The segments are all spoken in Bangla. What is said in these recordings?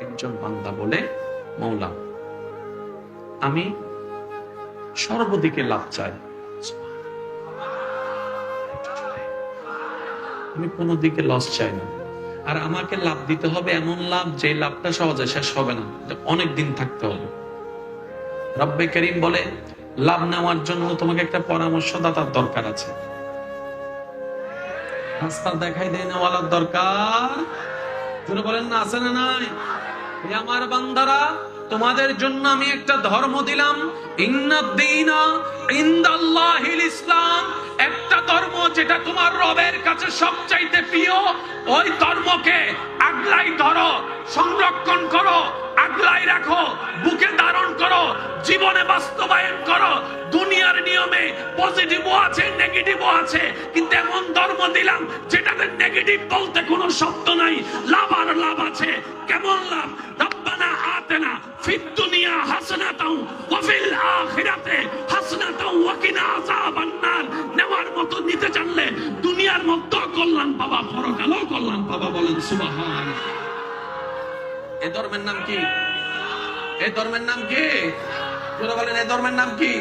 একজন বান্দা বলে, মৌলা, আমি সর্বদিকে লাভ চাই। আমি কোনো দিকে লস চাই না। আর আমাকে লাভ দিতে হবে এমন লাভ যে লাভটা সহজে শেষ হবে না। অনেক দিন থাকতে হবে। রব্বে করিম বলে, লাভ নেওয়ার জন্য তোমাকে একটা পরামর্শদাতার দরকার আছে। রাস্তা দেখাই দেয় নেওয়ালার দরকার। বলেন না, আছে না নাই? আমার বান্দারা, তোমাদের জন্য আমি একটা ধর্ম দিলাম। ইসলাম। একটা ধর্ম যেটা তোমার রবের কাছে সবচাইতে প্রিয়, ওই ধর্মকে আগলাই ধরো, সংরক্ষণ করো, আগলাই রাখো, বুকে ধারণ করো, জীবনে বাস্তবায়ন করো পজিটিভও আছে নেগেটিভও আছে, কিন্তু এমন ধর্ম দিলাম যেটাতে নেগেটিভ বলতে কোনো শব্দ নাই। লাভ আর লাভ আছে, কেমন লাভ? রব্বানা আতেনা ফিদ দুনিয়া হাসনাতাও ওয়া ফিল আখিরাতে হাসনাতাও ওয়া কিনা আযাবান নার। নেওয়ার মতো নিতে জানলে দুনিয়ার মধ্যে কল্যাণ পাবা, পরকালেও কল্যাণ পাবা বলেন সুবহান এ ধর্মের নাম কি? এ ধর্মের নাম কি? বলেন, এ ধর্মের নাম কি?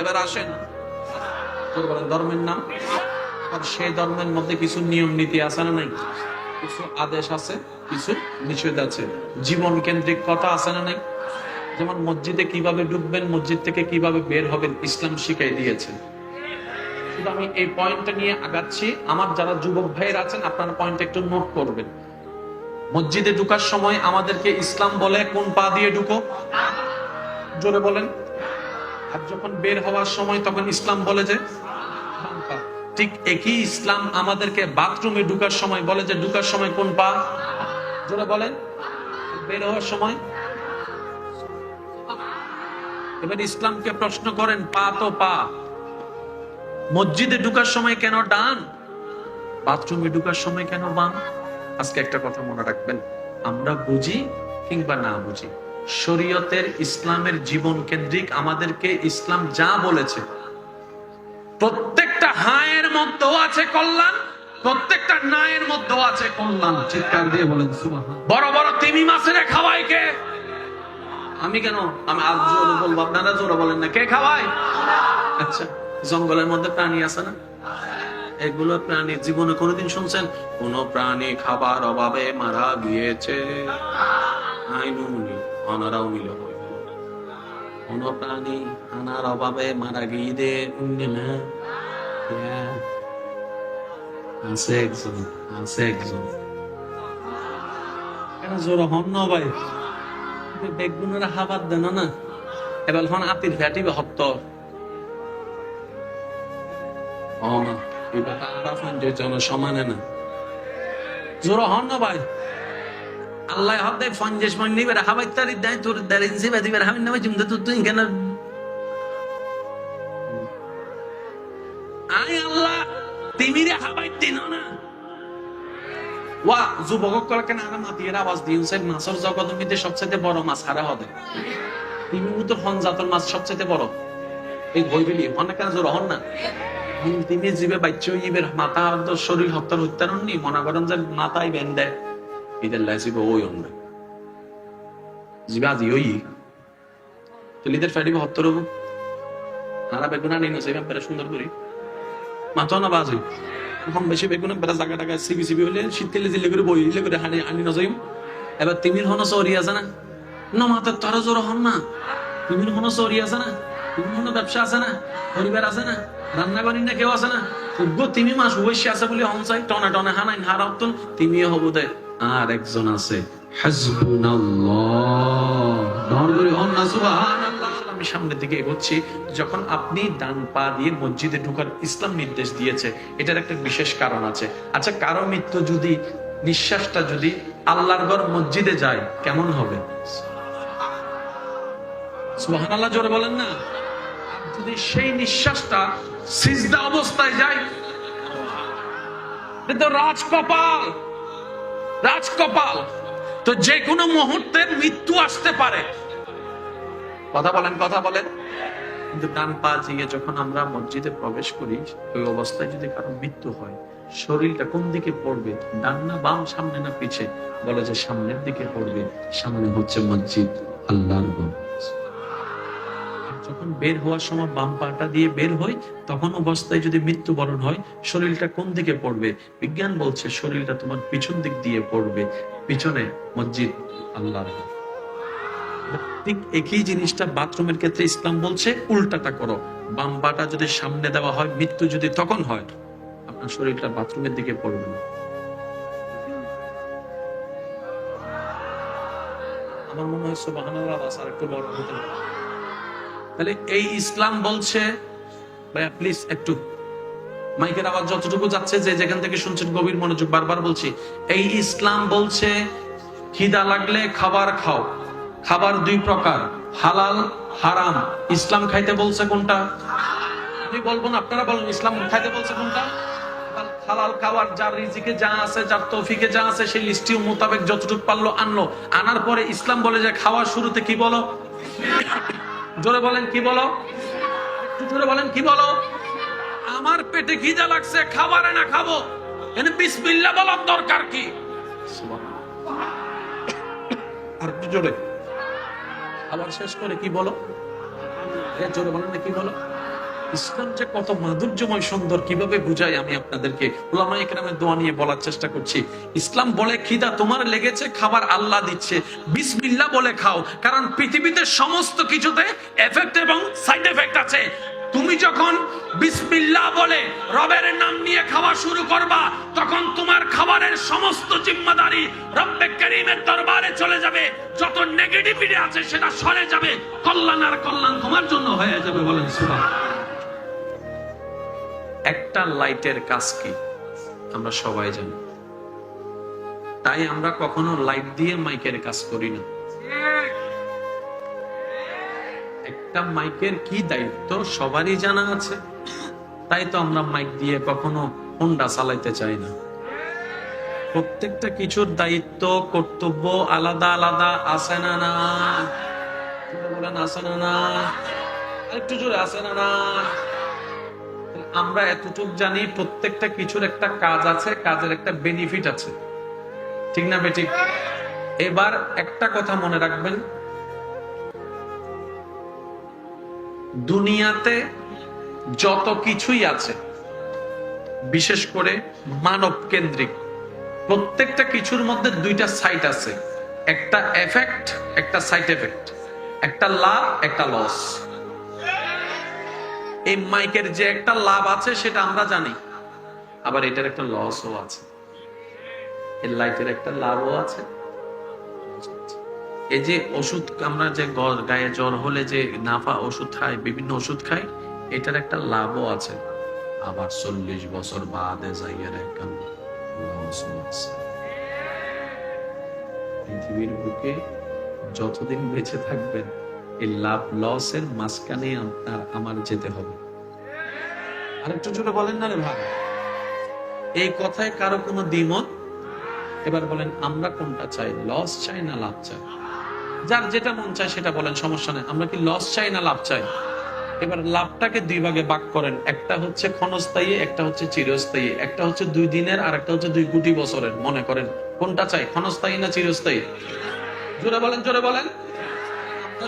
এবার আসেন। জোরে বলেন, ধর্মের নাম? আর সেই ধর্মের মধ্যে কিছু নিয়ম নীতি আছে না নাই? কিছু আদেশ আছে, কিছু নিষেধ আছে? জীবন কেন্দ্রিক কথা আছে না নাই? যেমন মসজিদে কীভাবে ঢুকবেন মসজিদ থেকে কীভাবে বের হবেন, ইসলাম শিখাই দিয়েছে শুধু আমি এই পয়েন্টটা নিয়ে আগাচ্ছি। আমার যারা যুবক ভাইয়ের আছেন, আপনারা পয়েন্ট একটু নোট করবেন। মসজিদে ঢুকার সময় আমাদেরকে ইসলাম বলে কোন পা দিয়ে ঢুকো? জোরে বলেন। আর যখন বের হওয়ার সময় তখন ইসলাম বলে যে। ঠিক একই ইসলাম আমাদেরকে বাথরুমে ঢুকার সময় বলে যে ঢুকার সময় কোন পা? জোরে বলেন। বের হওয়ার সময়। এবার ইসলামকে প্রশ্ন করেন, পা তো পা। মসজিদে ঢুকার সময় কেন ডান? বাথরুমে ঢুকার সময় কেন বাম? আজকে একটা কথা মনে রাখবেন। আমরা বুঝি কিংবা না বুঝি, শরীয়তের ইসলামের জীবন কেন্দ্রিক আমাদেরকে ইসলাম যা বলেছে মধ্যেও আছে কল্যাণ প্রত্যেকটা নায়ের মধ্যেও আছে কল্যাণ। চিৎকার দিয়ে বলেন বড় বড় তিমি মাছের খাওয়াই কে? আমি কেন? আমি আজ জোরে বলব আপনারা জোরে বলেন না। কে খাওয়ায়? আচ্ছা জঙ্গলের মধ্যে প্রাণী আছে না? এগুলো প্রাণী জীবনে কোনোদিন শুনছেন? কোন প্রাণী খাবার অভাবে মারা গিয়েছে। অনারাও মিল কোন প্রাণী আনার অভাবে মারা গিয়ে না। হ্যাঁ। আছে একজন আছে একজন কেন জোর হন না ভাই। বেগুনের হাবাদ দেন না। এবার হন আতির ভ্যাটিবে হত্ত ও না এটা আরাফান যে জন সমানে না জোর হন না ভাই। আল্লাহ হক দেয়, ফঞ্জেশ মান নিবে হাবাই তারি দেয়, তোর দাঁড়িয়ে দিবে দিবে হাবিন নামে তুই তুই কেন তিমিরে হাবাই দিন না। ওয়া যুবক কলকে না মাতিয়ে আওয়াজ দিয়েছে মাছের সবচেয়ে বড় মাছ হারা হবে তিমি তো মাছ সবচেয়ে বড়। এই হন কেন জোর হন না? তিনি জীবে ইবের তো শরীর হত্যার হত্যার নি মনে করেন যে মাথায় বেন দেয় ঈদের লাই জীবে ওই অন্য। জীবে আজি ওই চলিদের ফেডিবে হত্যার হব। আরা বেগুনা নিয়ে নেছে সুন্দর করি মাথা না কম বেশি বেগুনা বেড়া জায়গা টাকা সিবি সিবি হলে শীতকালে করে বই দিলে করে হানি আনি না যাইম এবার তিমির হন চরি আছে না? না জোর হন না তিমির হন চরি আছে না? তিমির হন ব্যবসা আছে না? পরিবার আছে না? রান্না করি না কেউ আছে না? উগ্র তিমি মাস আছে বলে হন চাই, টনে টনে হানাই হারাতন তিমিও হব দে। আর একজন আছে হাসবুনাল্লাহ করে হন না আমি সামনের দিকে এগোচ্ছি, যখন আপনি ডান পা দিয়ে মসজিদে ঢোকার ইসলাম নির্দেশ দিয়েছে, এটার একটা বিশেষ কারণ আছে। আচ্ছা কারও মৃত্যু যদি, নিঃশ্বাসটা যদি আল্লাহর ঘর মসজিদে যায়, কেমন হবে? সুবহানাল্লাহ, জোরে বলেন না। যদি সেই নিঃশ্বাসটা সিজদা অবস্থায় যায় তো রাজকপাল রাজকপাল। তো যে কোনো মুহূর্তে মৃত্যু আসতে পারে। কথা বলেন কথা বলেন। কিন্তু ডান পা দিয়ে যখন আমরা মসজিদে প্রবেশ করি, ওই অবস্থায় যদি কারও মৃত্যু হয়, শরীরটা কোন দিকে পড়বে? ডান না বাম, সামনে না পিছে? বলে যে সামনের দিকে পড়বে। সামনে হচ্ছে মসজিদ আল্লাহর যখন বের হওয়ার সময় বাম পাটা দিয়ে বের হই, তখন অবস্থায় যদি মৃত্যুবরণ হয়, শরীরটা কোন দিকে পড়বে? বিজ্ঞান বলছে শরীরটা তোমার পিছন দিক দিয়ে পড়বে। পিছনে মসজিদ আল্লাহর। ঠিক একই জিনিসটা বাথরুমের ক্ষেত্রে ইসলাম বলছে, উল্টাটা করো। বাম পাটা যদি সামনে দেওয়া হয়, মৃত্যু যদি তখন হয়, আপনার শরীরটা বাথরুমের দিকে পড়বে না। আমার মনে হয় হতে তাহলে এই ইসলাম বলছে, ভাইয়া প্লিজ একটু মাইকের আওয়াজ যতটুকু যাচ্ছে, যে যেখান থেকে শুনছেন গভীর মনোযোগ, বারবার বলছি, এই ইসলাম বলছে, খিদা লাগলে খাবার খাও। খাবার দুই প্রকার, হালাল, হারাম। ইসলাম খাইতে বলছে কোনটা? আমি বলব না, আপনারা বলেন, ইসলাম খাইতে বলছে কোনটা? হালাল খাবার যার রিজিকে যা আছে, যার তৌফিকে যা আছে, সেই লিস্টি মোতাবেক যতটুকু পারল আনলো। আনার পরে ইসলাম বলে যে, খাওয়ার শুরুতে কি বলো? জোরে বলেন, কি বলো? জোরে বলেন, কি বলো? আমার পেটে খিদা লাগছে, খাবারে না খাব। এনে বিসমিল্লাহ বলার দরকার কি? আর জোরে। আবার শেষ করে কি বলো? জোরে বলেন না, কি বলো? ইসলাম যে কত মাধুর্যময় সুন্দর, কীভাবে বুঝাই আমি আপনাদেরকে? ওলামা একরামের দোয়া নিয়ে বলার চেষ্টা করছি। ইসলাম বলে, খিদা তোমার লেগেছে, খাবার আল্লাহ দিচ্ছে। বিসমিল্লা বলে খাও, কারণ পৃথিবীতে সমস্ত কিছুতে এফেক্ট এবং সাইড এফেক্ট আছে। তুমি যখন বিসমিল্লাহ বলে রবের নাম নিয়ে খাওয়া শুরু করবা, তখন তোমার খাবারের সমস্ত জিম্মাদারি রব্বে করিমের দরবারে চলে যাবে। যত নেগেটিভিটি আছে সেটা সরে যাবে। কল্যাণ আর কল্যাণ তোমার জন্য হয়ে যাবে বলেন সুবহানাল্লাহ। একটা লাইটের কাজ কি? আমরা সবাই জানি। তাই আমরা কখনো লাইট দিয়ে মাইকের কাজ করি না। একটা মাইকের কি দায়িত্ব? সবারই জানা আছে। তাই তো আমরা মাইক দিয়ে কখনো হোন্ডা চালাইতে চাই না। প্রত্যেকটা কিছুর দায়িত্ব, কর্তব্য আলাদা আলাদা, আছে না না? একটু জোরে, আছে না আমরা এতটুক জানি প্রত্যেকটা কিছুর একটা কাজ আছে, কাজের একটা বেনিফিট আছে। ঠিক না বেটি এবার একটা কথা মনে রাখবেন দুনিয়াতে যত কিছুই আছে, বিশেষ করে মানব কেন্দ্রিক, প্রত্যেকটা কিছুর মধ্যে দুইটা সাইট আছে। একটা এফেক্ট একটা সাইড এফেক্ট একটা লাভ, একটা লস এই মাইকের যে একটা লাভ আছে, সেটা আমরা জানি। আবার এটার একটা লসও আছে। এই লাইটের একটা লাভও আছে। এই যে ওষুধ, আমরা যে গায়ে জ্বর হলে যে নাফা ওষুধ খাই, বিভিন্ন ওষুধ খাই, এটার একটা লাভও আছে। আবার চল্লিশ বছর বাদে যাইয়ের একটা পৃথিবীর বুকে যতদিন বেঁচে থাকবেন, এই লাভ লসের মাঝখানে আপনার আমার যেতে হবে। আরেকটু জোরে বলেন না রে ভাই। এই কথায় কারও কোনো দ্বিমত? এবার বলেন, আমরা কোনটা চাই, লস চাই না লাভ চাই? যার যেটা মন চায় সেটা বলেন, সমস্যা নেই। আমরা কি লস চাই না লাভ চাই? এবার লাভটাকে দুই ভাগে ভাগ করেন। একটা হচ্ছে ক্ষণস্থায়ী, একটা হচ্ছে চিরস্থায়ী। একটা হচ্ছে দুই দিনের, আর একটা হচ্ছে দুই কোটি বছরের। মনে করেন, কোনটা চাই, ক্ষণস্থায়ী না চিরস্থায়ী? জোরে বলেন জোরে বলেন।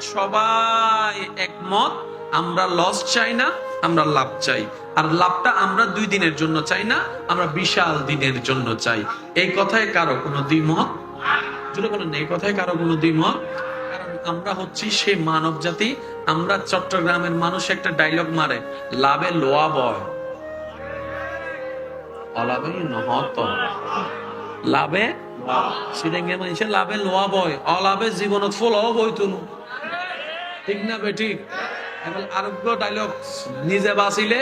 সবাই একমত, আমরা লস চাই না, আমরা লাভ চাই। আর লাভটা আমরা দুই দিনের জন্য চাই না, আমরা বিশাল দিনের জন্য চাই। এই কথায় কারও কোনো দ্বিমত? জুড়ে বলেন কারণ আমরা হচ্ছি সেই মানব জাতি, আমরা চট্টগ্রামের মানুষ একটা মারে, লাভে লোয়া বয়। অলাভে লাভে? ঠিক না এখন আরোগ্য ডায়লগ নিজে বাঁচিলে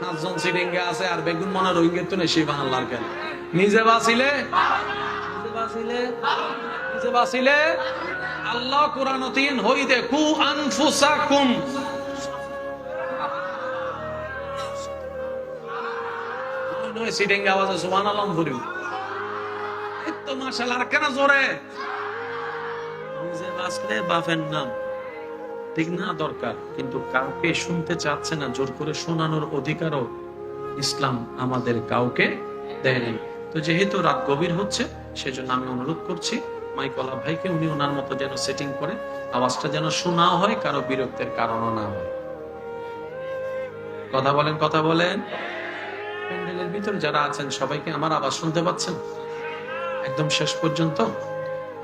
পাঁচজন সিডিঙ্গে আছে আর বেগুন মনে রোহিঙ্গের তো নেই বাংলার কেন? নিজে বাঁচিলে আল্লাহ কোরআন তিন হই কু আনফুসাকুম। নয় নয় আওয়াজে সুবহানাল্লাহ করিও এই তো মাশাআল্লাহ, আর কেন জোরে? নিজে বাঁচলে বাপের নাম ঠিক না দরকার, কিন্তু কাউকে শুনতে চাচ্ছে না, জোর করে শোনানোর অধিকারও ইসলাম আমাদের কাউকে দেয় নাই। তো যেহেতু রাত গভীর হচ্ছে সেজন্য আমি অনুরোধ করছি মাইকলা ভাইকে, উনি ওনার মতো যেন সেটিং করে, আওয়াজটা যেন শোনা হয়, কারও বিরক্তের কারণও না হয়। কথা বলেন কথা বলেন। প্যান্ডেলের ভিতরে যারা আছেন, সবাইকে আমার আওয়াজ শুনতে পাচ্ছেন? একদম শেষ পর্যন্ত।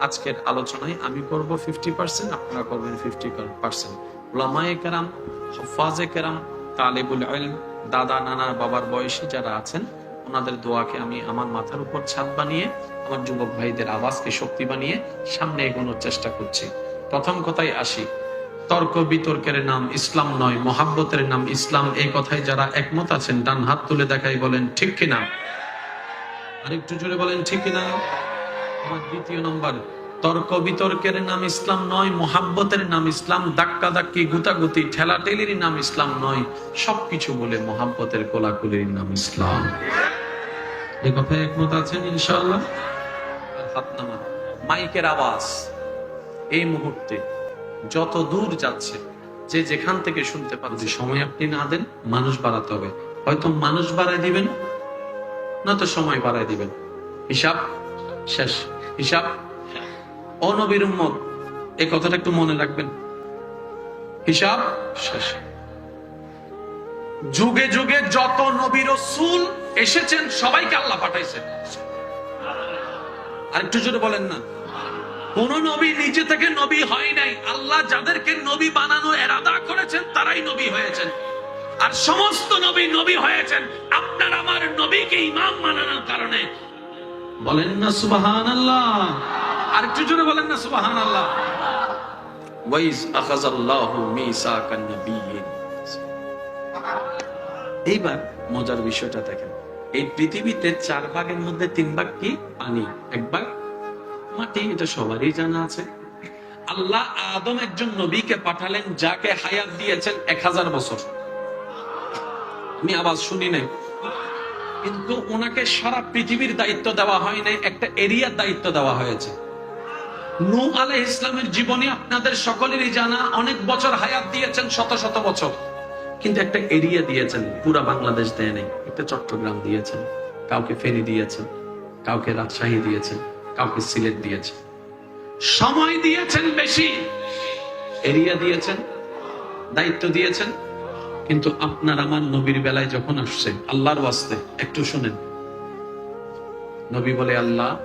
আজকের আলোচনায় আমি করব ফিফটি পার্সেন্ট আপনারা করবেন ফিফটি পার্সেন্ট ওলামায়ে কেরাম, হফাজে কেরাম, তালেবুল ইলম, দাদা, নানা, বাবার বয়সী যারা আছেন ওনাদের দোয়াকে আমি আমার মাথার উপর ছাদ বানিয়ে, আমার যুবক ভাইদের আওয়াজকে শক্তি বানিয়ে সামনে এগোনোর চেষ্টা করছি। প্রথম কথায় আসি, তর্ক বিতর্কের নাম ইসলাম নয়, মহাব্বতের নাম ইসলাম। এই কথায় যারা একমত আছেন, ডান হাত তুলে দেখাই বলেন, ঠিক কিনা? আরেকটু জোরে বলেন, ঠিক কিনা? আমার দ্বিতীয় নম্বর, তর্ক বিতর্কের নাম ইসলাম নয়, মোহাব্বতের নাম ইসলাম। ধাক্কা ধাক্কি, গুতাগুতি, ঠেলাঠেলির নাম ইসলাম নয়। সবকিছু বলে মোহাব্বতের কোলাকুলির নাম ইসলাম। এই কথায় একমত আছেন ইনশাআল্লাহ? হাত নামান মাইকের আওয়াজ এই মুহূর্তে যত দূর যাচ্ছে যে যেখান থেকে শুনতে পারে যে সময় আপনি না দেন মানুষ বাড়াতে হবে। হয়তো মানুষ বাড়ায় দিবেন না তো সময় বাড়ায় দিবেন। হিসাব শেষ হিসাব। অনবীর উম্মত এই কথাটা একটু মনে রাখবেন। হিসাব শেষ। যুগে যুগে যত নবীর সুল এসেছেন, সবাইকে আল্লাহ পাঠাইছেন। আর একটু জোরে বলেন না। কোন নবী নিজে থেকে নবী হয় নাই। আল্লাহ যাদেরকে নবী বানানো এরাদা করেছেন, তারাই নবী হয়েছেন। আর সমস্ত নবী নবী হয়েছেন। আপনার আমার নবীকে ইমাম মানানোর কারণে। বলেন না সুবাহান আল্লাহ আর একটু জোরে বলেন না সুবাহান আল্লাহ ওয়াইজ আখাযাল্লাহু মিসাকান নাবিয়্যিন এইবার মজার বিষয়টা দেখেন। এই পৃথিবীতে চার ভাগের মধ্যে তিন ভাগ কি? পানি। এক ভাগ মাটি, এটা সবারই জানা আছে। আল্লাহ আদম একজন নবীকে পাঠালেন, যাকে হায়াত দিয়েছেন এক হাজার বছর। আমি আওয়াজ শুনি নাই। কিন্তু ওনাকে সারা পৃথিবীর দায়িত্ব দেওয়া হয় নাই, একটা এরিয়ার দায়িত্ব দেওয়া হয়েছে। নূ আলাইহিস ইসলামের জীবনে আপনাদের সকলেরই জানা। অনেক বছর হায়াত দিয়েছেন, শত শত বছর। কিন্তু একটা এরিয়া দিয়েছেন, পুরা বাংলাদেশ দেয় নাই। একটা চট্টগ্রাম দিয়েছেন, কাউকে ফেনী দিয়েছেন, কাউকে রাজশাহী দিয়েছেন, কাউকে সিলেট দিয়েছেন। সময় দিয়েছেন বেশি, এরিয়া দিয়েছেন, দায়িত্ব দিয়েছেন, কিন্তু আপনার আমার নবীর বেলায় যখন আসছে, আল্লাহর ওয়াস্তে, একটু শুনেন। নবী বলে, আল্লাহ,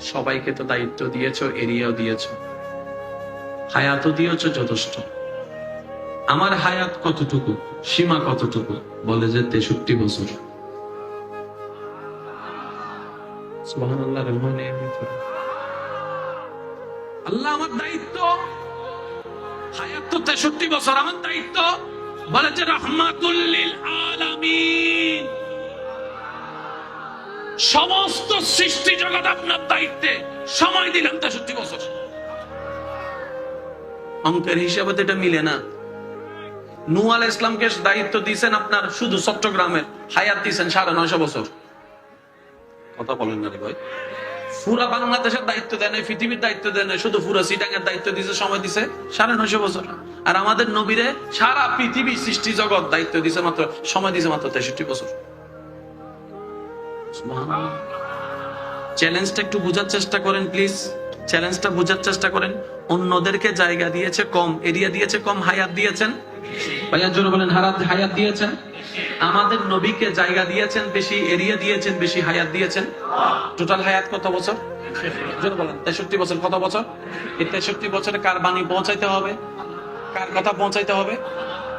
সবাইকে তো দায়িত্ব দিয়েছ, এরিয়াও দিয়েছ। হায়াতও দিয়েছ যথেষ্ট। আমার হায়াত কতটুকু? সীমা কতটুকু? বলে যে তেষট্টি বছর। আল্লাহ আমার দায়িত্ব। হায়াত তো তেষট্টি বছর, আমার দায়িত্ব। বলে যে রহমাতুল্লিল সমস্ত সৃষ্টি জগৎ আপনার দায়িত্বে। সময় দিলাম তেষট্টি বছর। অঙ্কের হিসাবে তো এটা মিলে না। নু আল ইসলামকে দায়িত্ব দিয়েছেন আপনার শুধু চট্টগ্রামের। হায়াত দিয়েছেন সাড়ে নয়শো বছর। কথা বলেন না রে ভাই। পুরা বাংলাদেশের দায়িত্ব দেয় পৃথিবীর দায়িত্ব দেয় শুধু পুরা সিটাঙ্গের দায়িত্ব দিছে সময় দিছে সাড়ে নয়শো বছর। আর আমাদের নবীরে সারা পৃথিবী সৃষ্টি জগৎ দায়িত্ব দিছে মাত্র, সময় দিছে মাত্র তেষট্টি বছর। চ্যালেঞ্জটা একটু বোঝার চেষ্টা করেন প্লিজ চ্যালেঞ্জটা বোঝার চেষ্টা করেন। অন্যদেরকে জায়গা দিয়েছে কম, এরিয়া দিয়েছে কম, হায়াত দিয়েছেন। ভাইয়ার জন্য বলেন হারাত হায়াত দিয়েছেন। আমাদের নবীকে জায়গা দিয়েছেন, বেশি এরিয়া দিয়েছেন, বেশি হায়াত দিয়েছেন। টোটাল হায়াত কত বছর? জোরে বলেন, তেষট্টি বছর, কত বছর? এই তেষট্টি বছরে কার বাণী পৌঁছাইতে হবে? কার কথা পৌঁছাইতে হবে?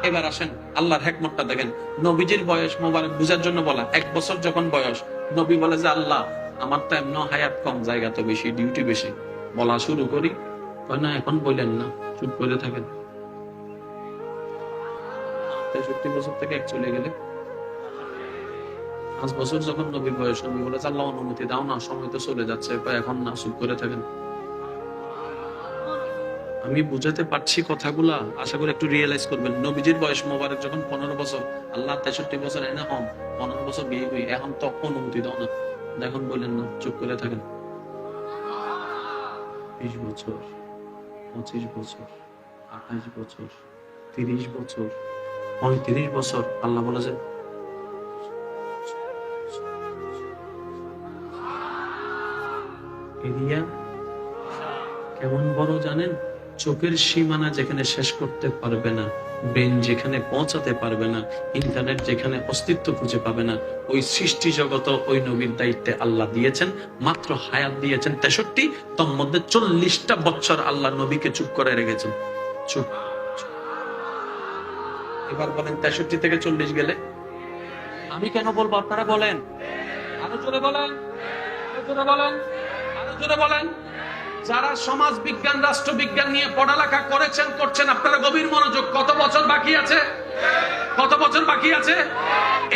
এবার আসেন, আল্লাহর হেকমতটা দেখেন। নবীজির বয়স মোবারক বুঝার জন্য বলা, এক বছর যখন বয়স, নবী বলে যে, আল্লাহ, আমার তো এমন হায়াত কম, জায়গা তো বেশি ডিউটি বেশি। বলা শুরু করি। না, এখন বললেন না, চুপ করে থাকেন। তেষট্টি বছর থেকে এক চলে গেলে। পাঁচ বছর যখন বয়স, নবী বলে অনুমতি দাও না, সময় তো চলে যাচ্ছে। এখন না, চুপ করে থাকেন। আমি বুঝাতে পারছি কথাগুলা, আশা করি একটু রিয়েলাইজ করবেন। নবীজির বয়স মোবারক যখন পনেরো বছর, আল্লাহ তেষট্টি বছর এনে হন, পনেরো বছর বিয়ে করি এখন তখন অনুমতি দাও না। এখন বললেন না, চুপ করে থাকেন। চব্বিশ বছর, পঁচিশ বছর, আঠাশ বছর, তিরিশ বছর, পঁয়ত্রিশ বছর, আল্লাহ বলে যে এরিয়া কেমন বড় জানেন? চোখের সীমানা যেখানে শেষ করতে পারবে না। ব্রেন যেখানে পৌঁছাতে পারবে না, ইন্টারনেট যেখানে অস্তিত্ব খুঁজে পাবে না, ওই সৃষ্টি জগত ওই নবীর দায়িত্বে আল্লাহ দিয়েছেন, মাত্র হায়াত দিয়েছেন তেষট্টি, তোর মধ্যে চল্লিশটা বছর আল্লাহ নবীকে চুপ করে রেখেছেন। চুপ। এবার বলেন তেষট্টি থেকে চল্লিশ গেলে? আমি কেন বলব আপনারা বলেন? আরও জোরে বলেন। আরও জোরে বলেন। আরও জোরে বলেন। যারা সমাজ বিজ্ঞান রাষ্ট্রবিজ্ঞান নিয়ে পড়ালেখা করেছেন, করছেন, আপনারা গভীর মনোযোগ, কত বছর বাকি আছে? কত বছর বাকি আছে?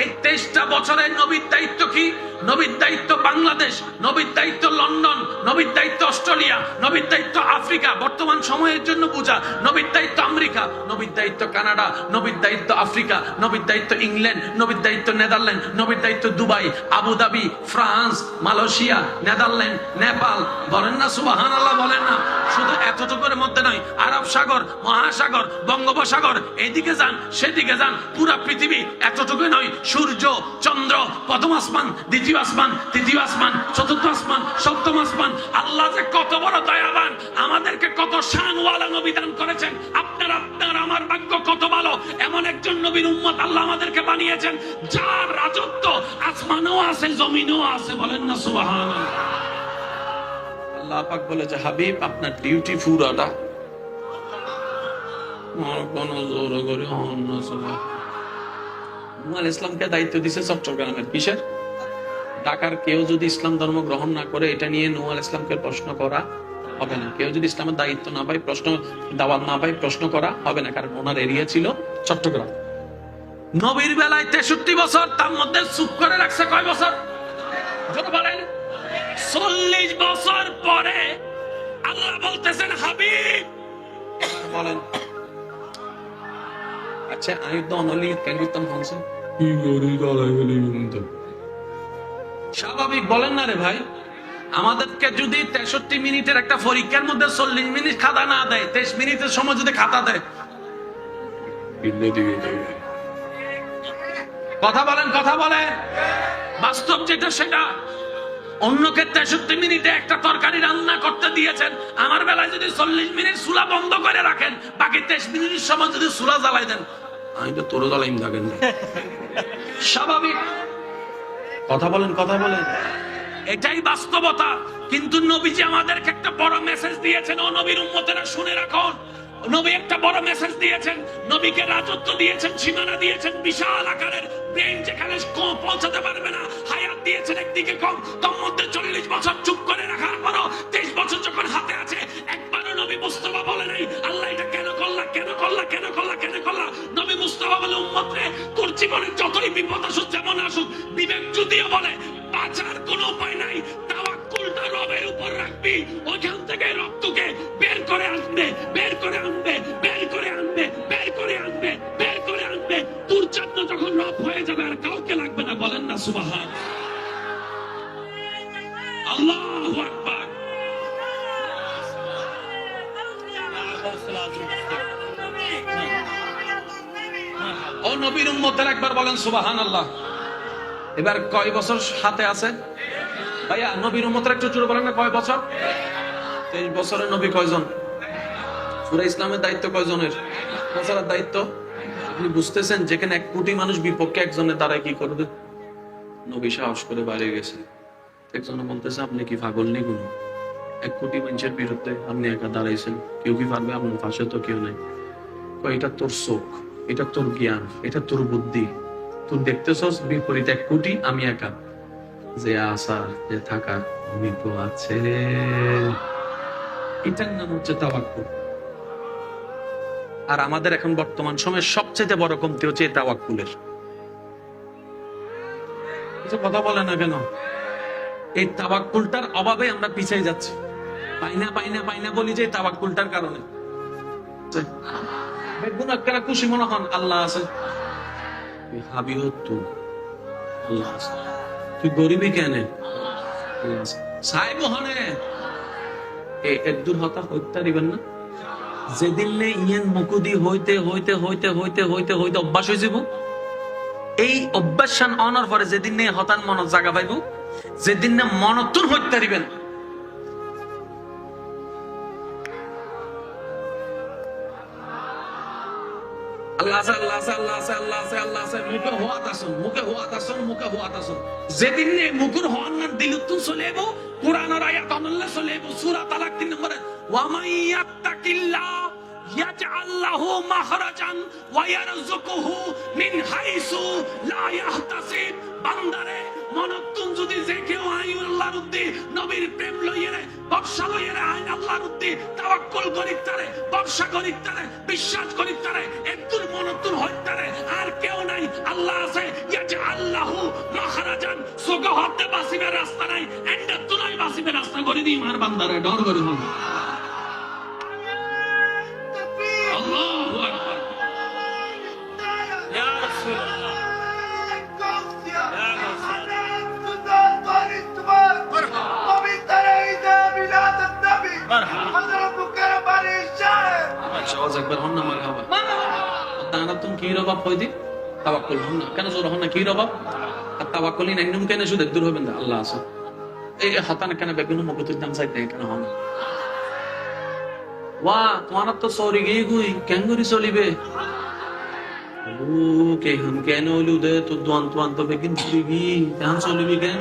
এই তেইশটা বছরের নবীর দায়িত্ব কি? নবীর দায়িত্ব বাংলাদেশ নবীর দায়িত্ব লন্ডন নবীর দায়িত্ব অস্ট্রেলিয়া নবীর দায়িত্ব আফ্রিকা বর্তমান সময়ের জন্য বোঝা নবীর দায়িত্ব আমেরিকা নবীর দায়িত্ব কানাডা নবীর দায়িত্ব আফ্রিকা নবীর দায়িত্ব ইংল্যান্ড নবীর দায়িত্ব নেদারল্যান্ড নবীর দায়িত্ব Dubai Abu Dhabi France Malaysia Netherland Nepal বলেন না সুবাহান আল্লাহ বলেন না শুধু এতটুকুর মধ্যে নয় আরব সাগর মহাসাগর বঙ্গোপসাগর এদিকে যান সেদিকে যান পুরা পৃথিবী এতটুকু নয় সূর্য চন্দ্র প্রথম আসমান দ্বিতীয় আসমান, তৃতীয় আসমান, চতুর্থ আসমান, সপ্তম আসমান। আল্লাহ যে কত বড় দয়াবান, আমাদেরকে কত শানওয়ালা নবী দান করেছেন। আপনার আপনার, আমার ভাগ্য কত ভালো, এমন একজন নবীর উম্মত আল্লাহ আমাদেরকে বানিয়েছেন, যার রাজত্ব আসমানও আছে, জমিনও আছে, বলেন না সুবহান আল্লাহ পাক বলে যে হাবিব, আপনার ডিউটি পুরাটা কোন জোর করে সুবহান নুয়াল ইসলামকে দায়িত্ব দিছে চট্টগ্রামের, কিসের? ঢাকার কেউ যদি ইসলাম ধর্ম গ্রহণ না করে, এটা নিয়ে নুয়াল ইসলামকে প্রশ্ন করা হবে না। কেউ যদি ইসলামের দায়িত্ব না পায়, প্রশ্ন, দাওয়াত না পায়, প্রশ্ন করা হবে না, কারণ ওনার এরিয়া ছিল চট্টগ্রাম। নবীর বেলায় তেষট্টি বছর, তার মধ্যে চুপ করে রাখছে কয় বছর? বলেন। চল্লিশ বছর পরে আল্লাহ বলতেছেন, হাবিব। বলেন। আচ্ছা আমি তো অনলি কেন করতাম হনছে স্বাভাবিক বলেন না রে ভাই। আমাদেরকে যদি তেষট্টি মিনিটের একটা পরীক্ষার মধ্যে চল্লিশ মিনিট খাতা না দেয় তেইশ মিনিটের সময় যদি খাতা দেয়। কথা বলেন কথা বলেন। বাস্তব যেটা সেটা। অন্যকে তেষট্টি মিনিটে একটা তরকারি রান্না করতে দিয়েছেন। আমার বেলায় যদি চল্লিশ মিনিট চুলা বন্ধ করে রাখেন বাকি তেইশ মিনিটের সময় যদি চুলা জ্বালাই দেন। আমি তো তোর জ্বালাইম থাকেন স্বাভাবিক। কথা বলেন কথা বলেন। এটাই বাস্তবতা। কিন্তু নবীজি আমাদেরকে একটা বড় মেসেজ দিয়েছেন, ও নবীর উম্মতেরা শুনে রাখুন। নবী একটা বড় মেসেজ দিয়েছেন, নবীকে রাজত্ব দিয়েছেন, সীমানা দিয়েছেন, বিশাল আকারের ব্রেন যেখানে পৌঁছাতে পারবে না। হায়াত দিয়েছেন একদিকে কম তোর মধ্যে চল্লিশ বছর চুপ করে রাখার পরও তেইশ বছর যখন হাতে আছে, একবারও নবী মুস্তফা বলে নাই আল্লাহ এটা কেন করলা কেন করলা কেন করলা কেন করলা নবী মুস্তফা বলে উম্মত তোর জীবনে যতই বিপদ আসুক, যেমন আসুক, বিবেক যদিও বলে, বাঁচার কোনো উপায় নাই। তাওয়াক্কুলটা রবের উপর রাখবি। ওইখান থেকে রক্তকে বের করে আনবে, বের করে আনবে, বের করে আনবে, বের করে আনবে, বের করে আনবে। তোর জন্য যখন রব হয়ে যাবে, আর কাউকে লাগবে না, বলেন না, সুবাহান। আল্লাহু আকবার। ও নবীর উম্মতের একবার বলেন সুবাহান আল্লাহ এবার কয় বছর হাতে আছে? ভাইয়া, নবীর উম্মতের একটু বলেন না, কয় বছর? তেইশ নবী কয়জন? পুরা ইসলামের দায়িত্ব কয়জনের? দায়িত্ব? আপনি বুঝতেছেন যেখানে এক কোটি মানুষ বিপক্ষে একজনের দ্বারা কি করবে? নবী সাহস করে বাইরে গেছে। একজনে বলতেছে, আপনি কি পাগল নেই কোনো এক কোটি মানুষের বিরুদ্ধে আপনি একা দাঁড়াইছেন। কেউ কি পারবে আপনার পাশে তো কেউ নাই। এটা তোর চোখ এটা তোর জ্ঞান, এটা তোর বুদ্ধি। তুই দেখতেছস বিপরীত এক কোটি, আমি একা। যে আসার যে থাকার উনি তো আছে। এটার নাম হচ্ছে তাওয়াক্কুল। আর আমাদের এখন বর্তমান সময়ে সবচেয়ে বড় কমতি হচ্ছে এই তাওয়াক্কুলের। কথা বলে না কেন? এই তাওয়াক্কুলটার অভাবে আমরা পিছিয়ে যাচ্ছি। পাইনা বলি যে কারণে। খুশি মনে হন, আল্লাহ আছে। আল্লাহ আছে। তুই কেন? আল্লাহ আছে। সাহেব হনে এ একদূর হতা, হত্যা দিবেন না। যেদিন নে ইয়েন মুকুদি হইতে হইতে হইতে হইতে হইতে হইতে অভ্যাস হয়ে যাব এই অভ্যাস অনার পরে যেদিন নে হতান মন জাগা পাইব, যেদিন না মনতুন হত্যা দিবেন। যেদিন মুখের হওয়ার না দিলুতুন চলে এবো কোরআনের আয়াত চলে এবো সূরা তালাক তিন নম্বরে, ওয়া মাইয়াত্তাকিল্লাহ ইয়াজআল লাহু মাখরাজান ওয়া ইয়ারযুকুহু মিন হাইসু বিশ্বাস করিত তারে হইত তারে, আর কেউ নাই, আল্লাহ আছে ইয়াজআল আল্লাহু মাখরাজান। সুগ হতে বাসিবে রাস্তা নাই, এন্ড তুলাই বাসিবে রাস্তা করে দি মার বান্দারে, ডর করে হন। আওয়াজ একবার হন না তুমি কি রবাব দি তাওয়াক্কুল হন না কেন জোর হন না কি রবাব আর তাওয়াক্কুলি নাই নুম কেন শুধু দূর হবেন না আল্লাহ আছে এই হতান কেন বেগুন মগতুর দাম চাইতে কেন হন ওয়া তোমার তো সরি গিয়ে গুই কেন করি চলিবে কে হাম কেন হলু দে তো দোয়ান তোয়ান তো বেগিন চলিবি কেন চলিবি কেন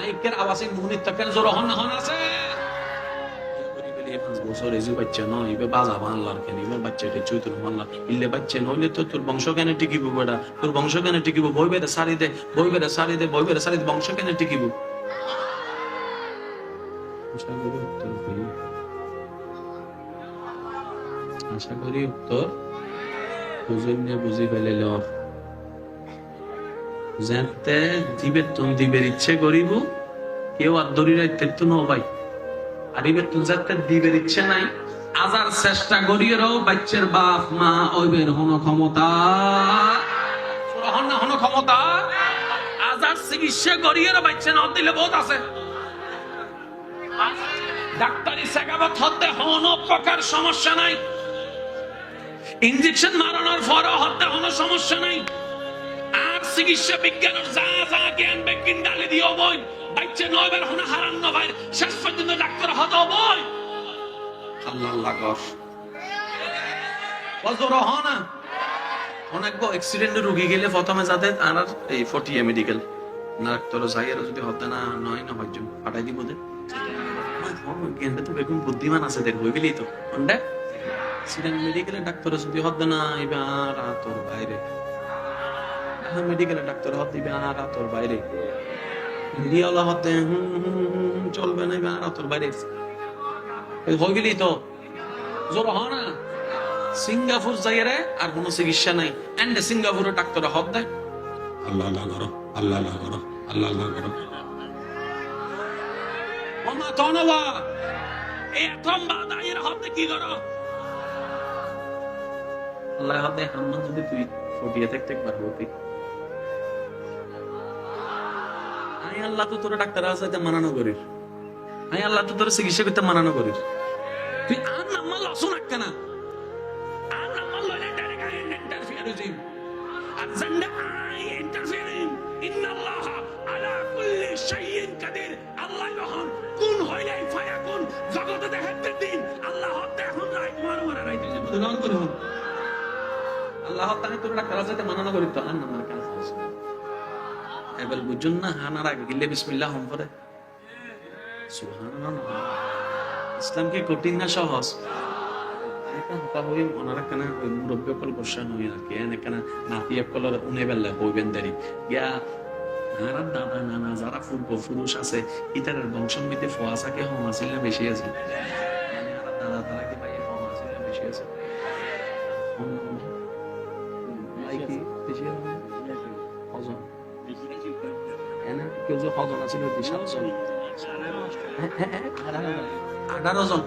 আইকের আবাসিক মুহূর্ত কেন জোর হন হন আছে। বেটা? তোর দে বই বেড়ে সারি দে বই বেড়ে সারি দে, বংশ কেন টিকিব? আশা করি উত্তর উত্তর। বুঝি ফেলে যেতে দিবের ইচ্ছে করিব। কেউ আর দড়ি রাখতে তো নবাই আরিবের তুই যাতে দিবের ইচ্ছে নাই। আজার চেষ্টা করিয়েরও বাচ্চার বাপ, মা, ওইবের হন ক্ষমতা। চিকিৎসা বাচ্চা বহুত আছে। সমস্যা নাই। ইঞ্জেকশন মারানোর পরও হতে হন সমস্যা নাই। চিকিৎসা বিজ্ঞানের যা যা জ্ঞান বিজ্ঞান ডালি দিও বই। বাচ্চা নয় বের হনে, হারান না ভাই শেষ পর্যন্ত ডাক্তার হতে বই। আল্লাহ গর বজর হনা অনেক অ্যাক্সিডেন্টে রুগী গেলে প্রথমে যাতে আর এই ফটিয়া মেডিকেল না ডাক্তার যাই যদি হতে না, নয় না হয়জন পাঠাই দিব দে। জ্ঞানটা তো বেগুন বুদ্ধিমান আছে দেখ হই গেলেই তো কোনটা সিলেন মেডিকেলে ডাক্তার যদি হতে না, এবার তোর বাইরে। মেডিকেলে ডাক্তার হতে দিবে আর তোর বাইরে। ইন্ডিয়াওয়ালা হতে চলবে না এবার তোর বাইরে। হয়ে গেলি তো। জোর হ না। সিঙ্গাপুর যাইরে আর কোনো চিকিৎসা নাই। এন্ড সিঙ্গাপুরে ডাক্তার হত দেয় আল্লাহ আল্লাহ করো আল্লাহ আল্লাহ করো আল্লাহ আল্লাহ করো। ওমা তনবা এই এতম বাদা হতে কি করো? আল্লাহ হতে হাম্মান যদি তুই ফটিয়ে থাকতে একবার হতি আল্লাহ তো তোর ডাক্তার আছে মানানো করিস। আই আল্লাহ তো তোর চিকিৎসা করতে মানানো করিস। তুই আর নাম্মা লসুন আক্কানা আর নাম্মা লইলে ডাইরেক্ট আই ইন্টারফিয়ারিজম আর জান্না আই ইন্টারফিয়ারিং আলা কুল্লি শাইইন কাদির। আল্লাহ কোন হইলে ফায়াকুন জগতে দেখাতে দিন। আল্লাহ হতে এখন রাই মার মার রাইতে বুঝলাম করে আল্লাহ তাআলা তোর ডাক্তার আছে মানানো করিস তো। আর নাম্মা কেন এবার বুঝুন না, হানার আগে গিলে বিসমিল্লাহ হম সুবহানাল্লাহ। ইসলাম কি কঠিন না সহজ? এনে নাতি অকল আছে না বেশি আছে সাতজন। আঠারো জন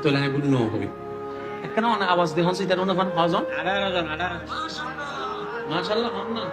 তাহলে আমি বলি ন হবে কেন আওয়াজ দিয়ে হন সিতার অনুমান হজন আঠারো জন আঠারো মাশাআল্লাহ হন না।